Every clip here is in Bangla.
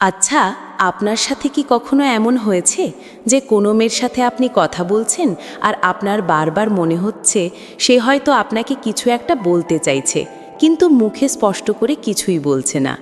আচ্ছা আপনার সাথে কি কখনো এমন হয়েছে যে কোনো মেয়ের সাথে আপনি কথা বলছেন আর আপনার বারবার মনে হচ্ছে সে হয়তো আপনাকে কিছু একটা বলতে চাইছে, কিন্তু মুখে স্পষ্ট করে কিছুই বলছে না?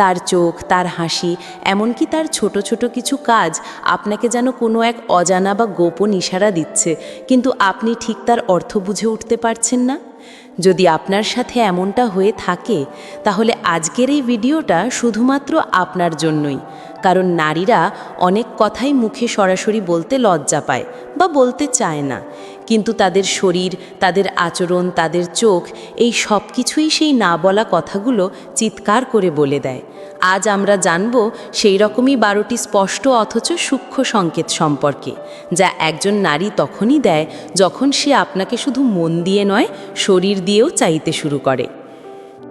তার চোখ, তার হাসি, এমনকি তার ছোট ছোট কিছু কাজ আপনাকে যেন কোনো এক অজানা বা গোপন ইশারা দিচ্ছে, কিন্তু আপনি ঠিক তার অর্থ বুঝে উঠতে পারছেন না? যদি আপনার সাথে এমনটা হয়ে থাকে, তাহলে আজকের এই ভিডিওটা শুধুমাত্র আপনার জন্যই। কারণ নারীরা অনেক কথাই মুখে সরাসরি বলতে লজ্জা পায় বা বলতে চায় না। কিন্তু তাদের শরীর, তাদের আচরণ, তাদের চোখ, এই সব কিছুই সেই না বলা কথাগুলো চিৎকার করে বলে দেয়। আজ আমরা জানব সেই রকমই বারোটি স্পষ্ট অথচ সূক্ষ্ম সংকেত সম্পর্কে, যা একজন নারী তখনই দেয় যখন সে আপনাকে শুধু মন দিয়ে নয়, শরীর দিয়েও চাইতে শুরু করে।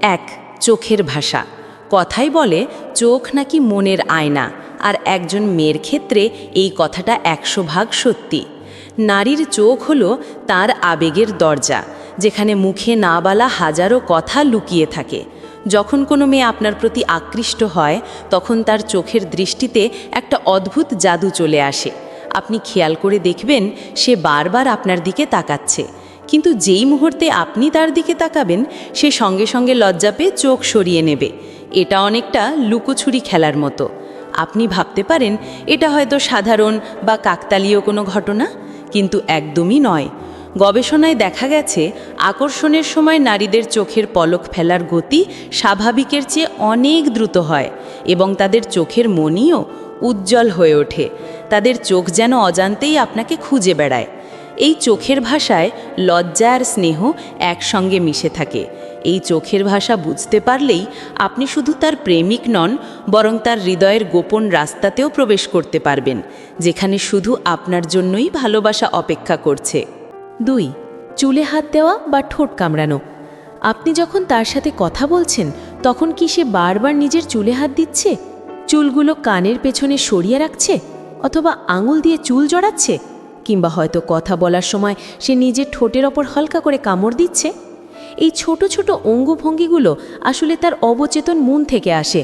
এক, চোখের ভাষা। কথাই বলে, চোখ নাকি মনের আয়না? আর একজন মেয়ের ক্ষেত্রে এই কথাটা একশো ভাগ সত্যি। নারীর চোখ হলো তার আবেগের দরজা, যেখানে মুখে না বলা হাজারো কথা লুকিয়ে থাকে। যখন কোনো মেয়ে আপনার প্রতি আকৃষ্ট হয়, তখন তার চোখের দৃষ্টিতে একটা অদ্ভুত জাদু চলে আসে। আপনি খেয়াল করে দেখবেন, সে বারবার আপনার দিকে তাকাচ্ছে। কিন্তু যেই মুহূর্তে আপনি তার দিকে তাকাবেন, সে সঙ্গে সঙ্গে লজ্জা পেয়ে চোখ সরিয়ে নেবে। এটা অনেকটা লুকোছুরি খেলার মতো। আপনি ভাবতে পারেন, এটা হয়তো সাধারণ বা কাকতালীয় কোনো ঘটনা? কিন্তু একদমই নয়। গবেষণায় দেখা গেছে, আকর্ষণের সময় নারীদের চোখের পলক ফেলার গতি স্বাভাবিকের চেয়ে অনেক দ্রুত হয় এবং তাদের চোখের মনিও উজ্জ্বল হয়ে ওঠে। তাদের চোখ যেন অজান্তেই আপনাকে খুঁজে বেড়ায়। এই চোখের ভাষায় লজ্জা আর স্নেহ একসঙ্গে মিশে থাকে। এই চোখের ভাষা বুঝতে পারলেই আপনি শুধু তার প্রেমিক নন, বরং তার হৃদয়ের গোপন রাস্তাতেও প্রবেশ করতে পারবেন, যেখানে শুধু আপনার জন্যই ভালোবাসা অপেক্ষা করছে। দুই, চুলে হাত দেওয়া বা ঠোঁট কামড়ানো। আপনি যখন তার সাথে কথা বলছেন, তখন কি সে বারবার নিজের চুলে হাত দিচ্ছে? চুলগুলো কানের পেছনে সরিয়ে রাখছে? অথবা আঙুল দিয়ে চুল জড়াচ্ছে? কিংবা হয়তো কথা বলার সময় সে নিজের ঠোঁটের ওপর হালকা করে কামড় দিচ্ছে? এই ছোট ছোট অঙ্গভঙ্গিগুলো আসলে তার অবচেতন মন থেকে আসে।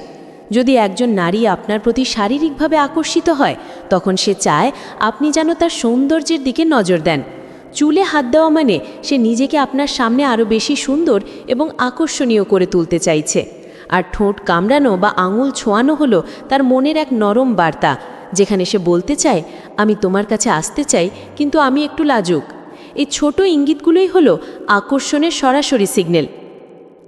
যদি একজন নারী আপনার প্রতি শারীরিকভাবে আকর্ষিত হয়, তখন সে চায় আপনি যেন তার সৌন্দর্যের দিকে নজর দেন। চুলে হাত দেওয়া মানে সে নিজেকে আপনার সামনে আরও বেশি সুন্দর এবং আকর্ষণীয় করে তুলতে চাইছে। আর ঠোঁট কামড়ানো বা আঙুল ছোঁয়ানো হলো তার মনের এক নরম বার্তা, যেখানে সে বলতে চায়, আমি তোমার কাছে আসতে চাই, কিন্তু আমি একটু লাজুক। এই ছোট ইঙ্গিতগুলোই হলো আকর্ষণের সরাসরি সিগন্যাল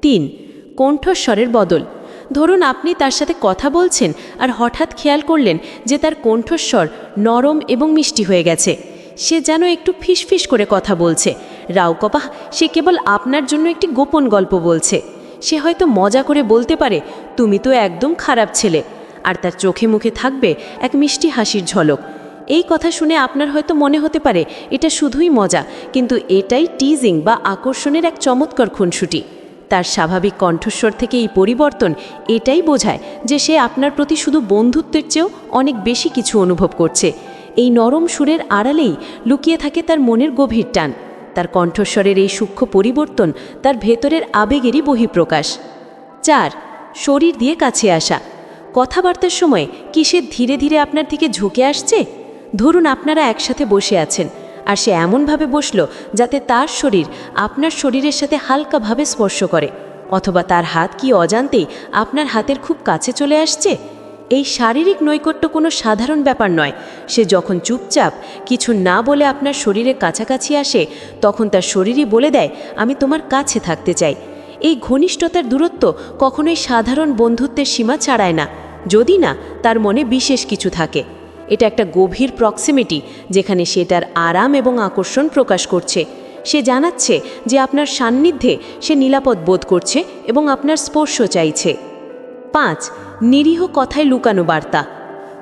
তিন, কণ্ঠস্বরের বদল। ধরুন আপনি তার সাথে কথা বলছেন আর হঠাৎ খেয়াল করলেন যে তার কণ্ঠস্বর নরম এবং মিষ্টি হয়ে গেছে। সে যেন একটু ফিসফিস করে কথা বলছে। রাউকপা সে কেবল আপনার জন্য একটি গোপন গল্প বলছে। সে হয়তো মজা করে বলতে পারে, তুমি তো একদম খারাপ ছেলে। আর তার চোখে মুখে থাকবে এক মিষ্টি হাসির ঝলক। এই কথা শুনে আপনার হয়তো মনে হতে পারে, এটা শুধুই মজা, কিন্তু এটাই টিজিং বা আকর্ষণের এক চমৎকার খুনসুটি। তার স্বাভাবিক কণ্ঠস্বর থেকে এই পরিবর্তন এটাই বোঝায় যে সে আপনার প্রতি শুধু বন্ধুত্বের চেয়েও অনেক বেশি কিছু অনুভব করছে। এই নরম সুরের আড়ালেই লুকিয়ে থাকে তার মনের গভীর টান। তার কণ্ঠস্বরের এই সূক্ষ্ম পরিবর্তন তার ভেতরের আবেগেরই বহিঃপ্রকাশ। চার, শরীর দিয়ে কাছে আসা। কথাবার্তার সময় কি সে ধীরে ধীরে আপনার দিকে ঝুঁকে আসছে? ধরুন আপনারা একসাথে বসে আছেন, আর সে এমনভাবে বসল যাতে তার শরীর আপনার শরীরের সাথে হালকাভাবে স্পর্শ করে, অথবা তার হাত কি অজান্তেই আপনার হাতের খুব কাছে চলে আসছে? এই শারীরিক নৈকট্য কোনো সাধারণ ব্যাপার নয়। সে যখন চুপচাপ কিছু না বলে আপনার শরীরের কাছাকাছি আসে, তখন তার শরীরই বলে দেয়, আমি তোমার কাছে থাকতে চাই। এই ঘনিষ্ঠতার দূরত্ব কখনোই সাধারণ বন্ধুত্বের সীমা ছাড়ায় না। যদি না, তার মনে বিশেষ কিছু থাকে। এটা একটা গভীর প্রক্সিমিটি যেখানে সে তার আরাম এবং আকর্ষণ প্রকাশ করছে। সে জানাচ্ছে যে আপনার সান্নিধ্যে সে নিরাপদ বোধ করছে এবং আপনার স্পর্শ চাইছে। পাঁচ, নিরীহ কথায় লুকানো বার্তা।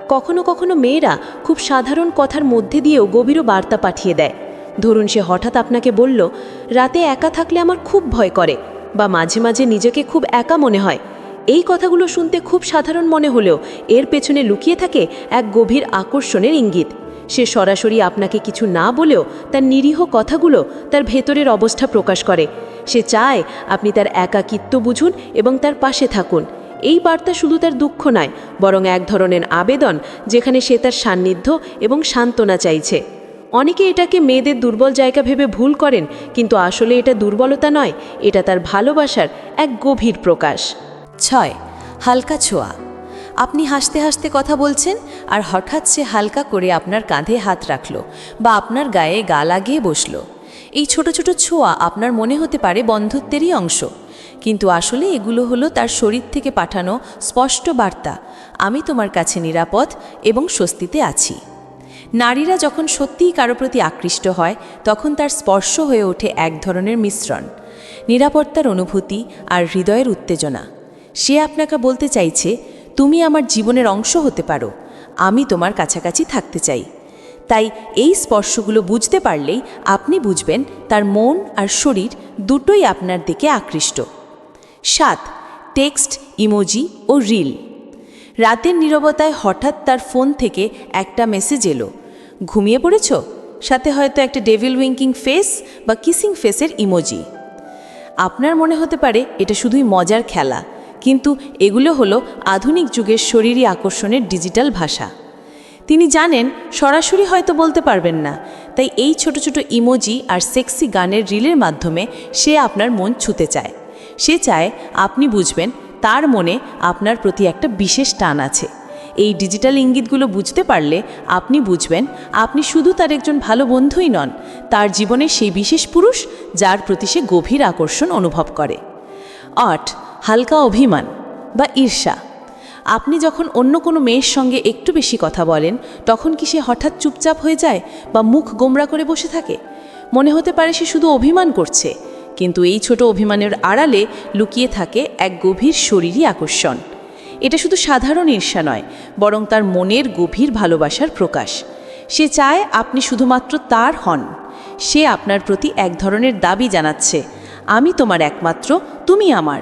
কখনো কখনো মেয়েরা খুব সাধারণ কথার মধ্যে দিয়েও গভীর বার্তা পাঠিয়ে দেয়। ধরুন সে হঠাৎ আপনাকে বলল, রাতে একা থাকলে আমার খুব ভয় করে বা মাঝে মাঝে নিজেকে খুব একা মনে হয়। এই কথাগুলো শুনতে খুব সাধারণ মনে হলেও এর পেছনে লুকিয়ে থাকে এক গভীর আকর্ষণের ইঙ্গিত। সে সরাসরি আপনাকে কিছু না বলেও তার নিরীহ কথাগুলো তার ভেতরের অবস্থা প্রকাশ করে। সে চায় আপনি তার একাকিত্ব বুঝুন এবং তার পাশে থাকুন। এই বার্তা শুধু তার দুঃখ নয়, বরং এক ধরনের আবেদন যেখানে সে তার সান্নিধ্য এবং সান্ত্বনা চাইছে। অনেকে এটাকে মেয়েদের দুর্বল জায়গা ভেবে ভুল করেন, কিন্তু আসলে এটা দুর্বলতা নয়, এটা তার ভালোবাসার এক গভীর প্রকাশ। ছয়, হালকা ছোঁয়া। আপনি হাসতে হাসতে কথা বলছেন আর হঠাৎ সে হালকা করে আপনার কাঁধে হাত রাখল বা আপনার গায়ে গা লাগিয়ে বসল। এই ছোট ছোট ছোঁয়া আপনার মনে হতে পারে বন্ধুত্বেরই অংশ। কিন্তু আসলে এগুলো হলো তার শরীর থেকে পাঠানো স্পষ্ট বার্তা, আমি তোমার কাছে নিরাপদ এবং স্বস্তিতে আছি। নারীরা যখন সত্যিই কারও প্রতি আকৃষ্ট হয়, তখন তার স্পর্শ হয়ে ওঠে এক ধরনের মিশ্রণ, নিরাপত্তার অনুভূতি আর হৃদয়ের উত্তেজনা। সে আপনাকে বলতে চাইছে, তুমি আমার জীবনের অংশ হতে পারো, আমি তোমার কাছাকাছি থাকতে চাই। তাই এই স্পর্শগুলো বুঝতে পারলেই আপনি বুঝবেন তার মন আর শরীর দুটোই আপনার দিকে আকৃষ্ট। সাত, টেক্সট, ইমোজি ও রিল। রাতের নীরবতায় হঠাৎ তার ফোন থেকে একটা মেসেজ এলো। ঘুমিয়ে পড়েছ? সাথে হয়তো একটা ডেভিল উইঙ্কিং ফেস বা কিসিং ফেসের ইমোজি। আপনার মনে হতে পারে এটা শুধুই মজার খেলা। কিন্তু এগুলো হলো আধুনিক যুগের শরীরী আকর্ষণের ডিজিটাল ভাষা। তিনি জানেন, সরাসরি হয়তো বলতে পারবেন না, তাই এই ছোট ছোট ইমোজি আর সেক্সি গানের রিলের মাধ্যমে সে আপনার মন ছুতে চায়। সে চায় আপনি বুঝবেন, তার মনে আপনার প্রতি একটা বিশেষ টান আছে। এই ডিজিটাল ইঙ্গিতগুলো বুঝতে পারলে আপনি বুঝবেন, আপনি শুধু তার একজন ভালো বন্ধুই নন, তার জীবনে সেই বিশেষ পুরুষ যার প্রতি সে গভীর আকর্ষণ অনুভব করে। আট হালকা অভিমান বা ঈর্ষা। আপনি যখন অন্য কোনো মেয়ের সঙ্গে একটু বেশি কথা বলেন, তখন কি সে হঠাৎ চুপচাপ হয়ে যায় বা মুখ গোমরা করে বসে থাকে? মনে হতে পারে সে শুধু অভিমান করছে, কিন্তু এই ছোট অভিমানের আড়ালে লুকিয়ে থাকে এক গভীর শরীরী আকর্ষণ। এটা শুধু সাধারণ ঈর্ষা নয়, বরং তার মনের গভীর ভালোবাসার প্রকাশ। সে চায় আপনি শুধুমাত্র তার হন। সে আপনার প্রতি এক ধরনের দাবি জানাচ্ছে, আমি তোমার একমাত্র, তুমি আমার।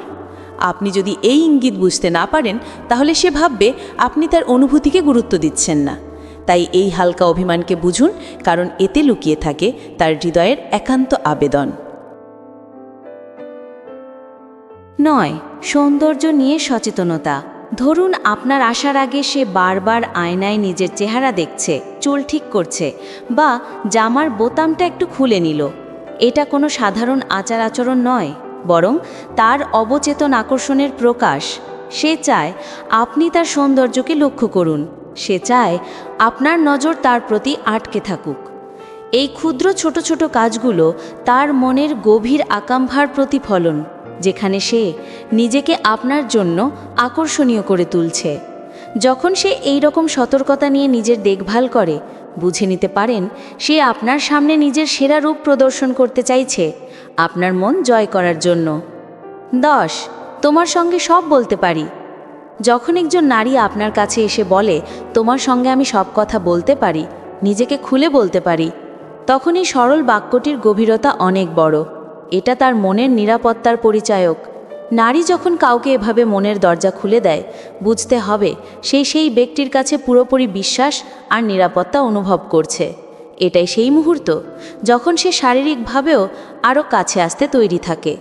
আপনি যদি এই ইঙ্গিত বুঝতে না পারেন, তাহলে সে ভাববে আপনি তার অনুভূতিকে গুরুত্ব দিচ্ছেন না। তাই এই হালকা অভিমানকে বুঝুন, কারণ এতে লুকিয়ে থাকে তার হৃদয়ের একান্ত আবেদন। নয়, সৌন্দর্য নিয়ে সচেতনতা। ধরুন আপনার আসার আগে সে বারবার আয়নায় নিজের চেহারা দেখছে, চুল ঠিক করছে, বা জামার বোতামটা একটু খুলে নিল। এটা কোনো সাধারণ আচার আচরণ নয়। বরং তার অবচেতন আকর্ষণের প্রকাশ, সে চায় আপনি তার সৌন্দর্যকে লক্ষ্য করুন, সে চায় আপনার নজর তার প্রতি আটকে থাকুক। এই ক্ষুদ্র ছোট ছোট কাজগুলো তার মনের গভীর আকাঙ্ক্ষার প্রতিফলন, যেখানে সে নিজেকে আপনার জন্য আকর্ষণীয় করে তুলছে। যখন সে এই রকম সতর্কতা নিয়ে নিজের দেখভাল করে, বুঝে নিতে পারেন, সে আপনার সামনে নিজের সেরা রূপ প্রদর্শন করতে চাইছে। আপনার মন জয় করার জন্য। দশ, তোমার সঙ্গে সব বলতে পারি। যখন একজন নারী আপনার কাছে এসে বলে, তোমার সঙ্গে আমি সব কথা বলতে পারি, নিজেকে খুলে বলতে পারি, তখন এই সরল বাক্যটির গভীরতা অনেক বড়। এটা তার মনের নিরাপত্তার পরিচায়ক। নারী যখন কাউকে এভাবে মনের দরজা খুলে দেয়, বুঝতে হবে সেই সেই ব্যক্তির কাছে পুরোপুরি বিশ্বাস আর নিরাপত্তা অনুভব করছে। এটাই সেই মুহূর্ত যখন সে শারীরিকভাবেও আরও কাছে আসতে তৈরি থাকে,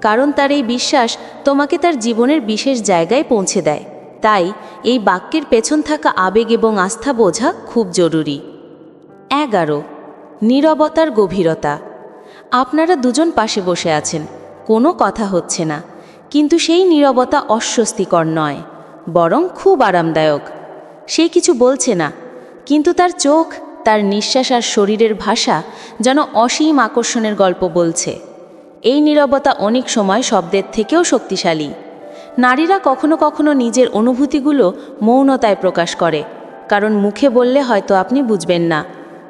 কারণ তার এই বিশ্বাস তোমাকে তার জীবনের বিশেষ জায়গায় পৌঁছে দেয়। তাই এই বাক্যের পেছন থাকা আবেগ এবং আস্থা বোঝা খুব জরুরি। এগারো, নীরবতার গভীরতা। আপনারা দুজন পাশে বসে আছেন, কোনো কথা হচ্ছে না, কিন্তু সেই নীরবতা অস্বস্তিকর নয়, বরং খুব আরামদায়ক। সে কিছু বলছে না, কিন্তু তার চোখ তার নিঃশ্বাস আর শরীরের ভাষা যেন অসীম আকর্ষণের গল্প বলছে। এই নীরবতা অনেক সময় শব্দের থেকেও শক্তিশালী। নারীরা কখনো কখনো নিজের অনুভূতিগুলো মৌনতায় প্রকাশ করে, কারণ মুখে বললে হয়তো আপনি বুঝবেন না।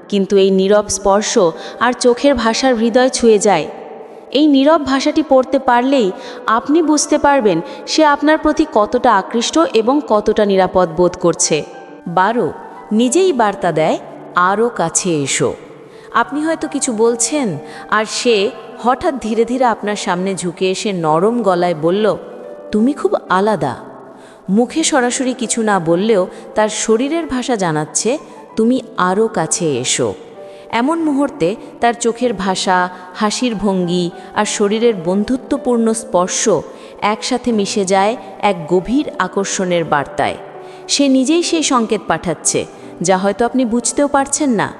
কিন্তু এই নীরব স্পর্শ আর চোখের ভাষার হৃদয় ছুঁয়ে যায়। এই নীরব ভাষাটি পড়তে পারলেই আপনি বুঝতে পারবেন সে আপনার প্রতি কতটা আকৃষ্ট এবং কতটা নিরাপদ বোধ করছে। বারো, নিজেই বার্তা দেয় আরও কাছে এসো। আপনি হয়তো কিছু বলছেন, আর সে হঠাৎ ধীরে ধীরে আপনার সামনে ঝুঁকে এসে নরম গলায় বলল, তুমি খুব আলাদা। মুখে সরাসরি কিছু না বললেও তার শরীরের ভাষা জানাচ্ছে, তুমি আরও কাছে এসো। এমন মুহূর্তে তার চোখের ভাষা, হাসির ভঙ্গি আর শরীরের বন্ধুত্বপূর্ণ স্পর্শ একসাথে মিশে যায় এক গভীর আকর্ষণের বার্তায়। সে নিজেই সেই সংকেত পাঠাচ্ছে যা হয়তো আপনি বুঝতেও পারছেন না।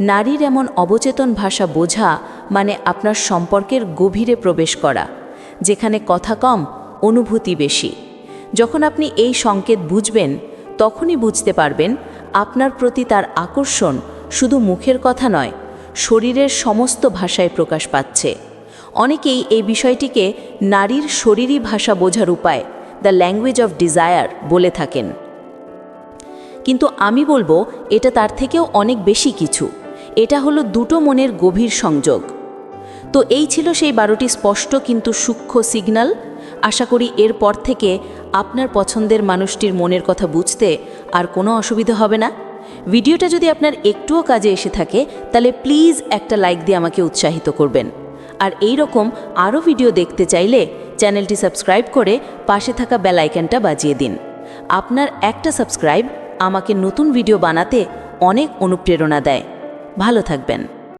নারীর এমন অবচেতন ভাষা বোঝা মানে আপনার সম্পর্কের গভীরে প্রবেশ করা, যেখানে কথা কম, অনুভূতি বেশি। যখন আপনি এই সংকেত বুঝবেন, তখনই বুঝতে পারবেন আপনার প্রতি তার আকর্ষণ শুধু মুখের কথা নয়, শরীরের সমস্ত ভাষায় প্রকাশ পাচ্ছে। অনেকেই এই বিষয়টিকে নারীর শরীরী ভাষা বোঝার উপায়, দ্য ল্যাঙ্গুয়েজ অফ ডিজায়ার বলে থাকেন। কিন্তু আমি বলব, এটা তার থেকেও অনেক বেশি কিছু। এটা হলো দুটো মনের গভীর সংযোগ। তো এই ছিল সেই বারোটি স্পষ্ট কিন্তু সূক্ষ্ম সিগন্যাল আশা করি এরপর থেকে আপনার পছন্দের মানুষটির মনের কথা বুঝতে আর কোনো অসুবিধা হবে না। ভিডিওটা যদি আপনার একটুও কাজে এসে থাকে, তাহলে প্লিজ একটা লাইক দিয়ে আমাকে উৎসাহিত করবেন। আর এই রকম আরও ভিডিও দেখতে চাইলে চ্যানেলটি সাবস্ক্রাইব করে পাশে থাকা বেল আইকনটা বাজিয়ে দিন। আপনার একটা সাবস্ক্রাইব আমাকে নতুন ভিডিও বানাতে অনেক অনুপ্রেরণা দেয়। ভালো থাকবেন।